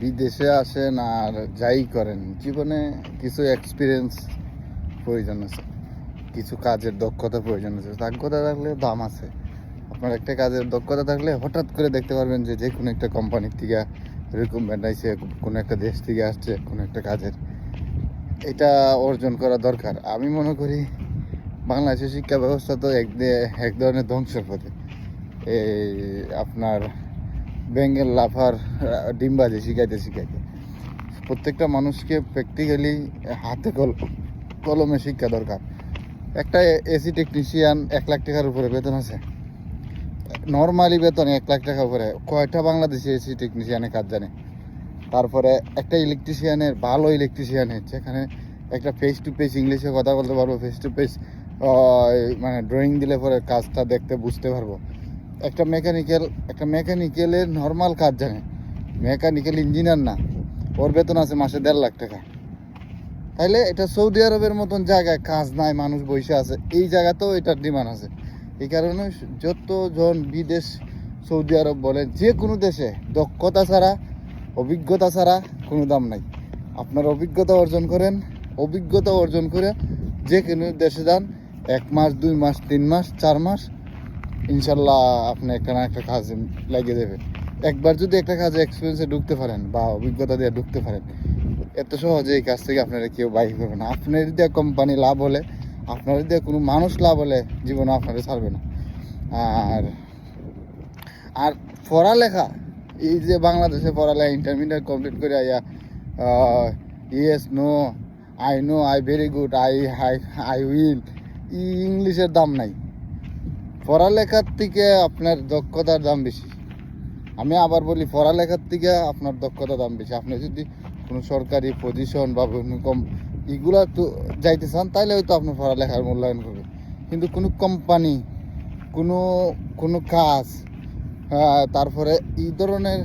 বিদেশে আসেন আর যাই করেন, জীবনে কিছু এক্সপিরিয়েন্স প্রয়োজন আছে, কিছু কাজের দক্ষতা প্রয়োজন আছে। দক্ষতা থাকলে দাম আছে। আপনার একটা কাজের দক্ষতা থাকলে হঠাৎ করে দেখতে পারবেন যে যে কোনো একটা কোম্পানির থেকে রিকমেন্ড আইসে কোনো একটা দেশ থেকে আসছে, কোনো একটা কাজের। এটা অর্জন করা দরকার। আমি মনে করি বাংলাদেশের শিক্ষা ব্যবস্থা তো এক এক ধরনের ধ্বংসের পথে। এই আপনার বেঙ্গল লাফার আহ, ডিমবাজি শিখাইতে শিখাইতে। প্রত্যেকটা মানুষকে প্র্যাকটিক্যালি হাতে কল কলমে শিক্ষা দরকার। একটা এসি টেকনিশিয়ান এক লাখ টাকার উপরে বেতন আছে। নর্মালি বেতন এক লাখ টাকা উপরে। কয়টা বাংলাদেশি এসি টেকনিশিয়ানের কাজ জানে? তারপরে একটা ইলেকট্রিশিয়ানের ভালো ইলেকট্রিশিয়ানের যেখানে একটা ফেস টু ফেস ইংলিশে কথা বলতে পারব ফেস টু ফেস মানে ড্রয়িং দিলে পরে কাজটা দেখতে বুঝতে পারব। একটা মেকানিক্যাল একটা মেকানিক্যালের নর্মাল কাজ জানে। মেকানিক্যাল ইঞ্জিনিয়ার না। ওর বেতন আছে মাসে দেড় লাখ টাকা। তাইলে এটা সৌদি আরবের মতন জায়গায় কাজ নাই, মানুষ বসে আছে। এই জায়গাতেও এটার ডিমান্ড আছে। এই কারণে যতজন বিদেশ, সৌদি আরব বলে যে কোনো দেশে দক্ষতা ছাড়া, অভিজ্ঞতা ছাড়া কোনো দাম নাই। আপনার অভিজ্ঞতা অর্জন করেন, অভিজ্ঞতা অর্জন করে যে কোনো দেশে যান, এক মাস, দুই মাস, তিন মাস, চার মাস ইনশাল্লাহ আপনি একটা না একটা কাজে লাগিয়ে দেবে। একবার যদি একটা কাজে এক্সপিরিয়েন্সে ঢুকতে পারেন বা অভিজ্ঞতা দিয়ে ঢুকতে পারেন, এত সহজে এই কাজ থেকে আপনারা কেউ বাইক করবে না। আপনার দিয়ে কোম্পানি লাভ হলে, আপনার দিয়ে কোনো মানুষ লাভ হলে জীবনে আপনারা ছাড়বে না। আর আর পড়ালেখা, এই যে বাংলাদেশে পড়ালেখা ইন্টারমিডিয়েট কমপ্লিট করে আইয়া yes no I know I very good I I I will ইংলিশের দাম নাই। পড়ালেখার থেকে আপনার দক্ষতার দাম বেশি। আমি আবার বলি পড়ালেখার থেকে আপনার দক্ষতার দাম বেশি। আপনি যদি কোনো সরকারি পজিশন বা কম এগুলা তো যাইতে চান তাহলে হয়তো আপনার পড়ালেখার মূল্যায়ন করবে। কিন্তু কোনো কোম্পানি কোনো কোনো কাজ আহ, তারপরে এই ধরনের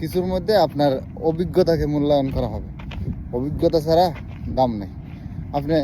কিছুর মধ্যে আপনার অভিজ্ঞতাকে মূল্যায়ন করা হবে। অভিজ্ঞতা ছাড়া দাম নেই। আপনি